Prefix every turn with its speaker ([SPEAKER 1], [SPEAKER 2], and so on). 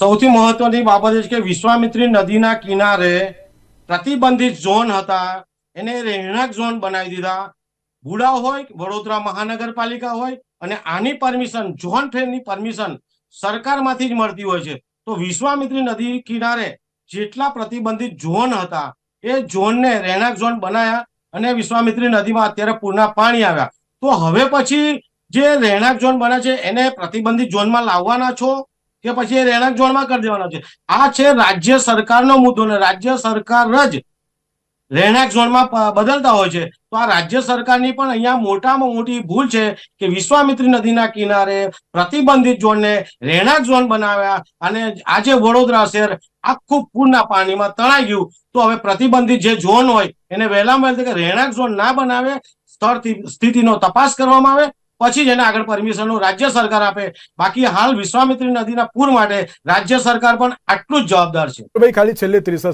[SPEAKER 1] સૌથી મહત્વની બાબત એ છે કે વિશ્વામિત્રી નદીના કિનારે પ્રતિબંધિત ઝોન હતા. એને રહેણાંક ઝોન બનાવી દીધા. ભુડા હોય, વડોદરા મહાનગરપાલિકા હોય અને આની પરમિશન, ઝોન ફેરની પરમિશન સરકારમાંથી જ મળતી હોય છે. તો વિશ્વામિત્રી નદી કિનારે જેટલા પ્રતિબંધિત ઝોન હતા, એ ઝોનને રહેણાંક ઝોન બનાયા અને વિશ્વામિત્રી નદીમાં અત્યારે પૂરના પાણી આવ્યા. તો હવે પછી જે રહેણાંક ઝોન બને છે, એને પ્રતિબંધિત ઝોનમાં લાવવાના છો કે પછી એ રહેણાંક ઝોનમાં કરી દેવાના છે? આ છે રાજ્ય સરકારનો મુદ્દો ને રાજ્ય સરકાર જ રહેણાંક ઝોનમાં બદલતા હોય છે. તો આ રાજ્ય સરકારની પણ અહીંયા મોટામાં મોટી ભૂલ છે કે વિશ્વામિત્રી નદીના કિનારે પ્રતિબંધિત ઝોનને રહેણાંક ઝોન બનાવ્યા અને આજે વડોદરા શહેર આખું પૂરના પાણીમાં તણાઈ ગયું. તો હવે પ્રતિબંધિત જે ઝોન હોય એને વહેલામાં વહેલી રહેણાંક ઝોન ના બનાવે, સ્થળથી, સ્થિતિનો તપાસ કરવામાં આવે પછી જ એને આગળ પરમિશનો રાજ્ય સરકાર આપે. બાકી હાલ વિશ્વામિત્રી નદીના પૂર માટે રાજ્ય સરકાર પણ આટલું જ જવાબદાર છે.
[SPEAKER 2] ભાઈ ખાલી છેલ્લે ત્રીસ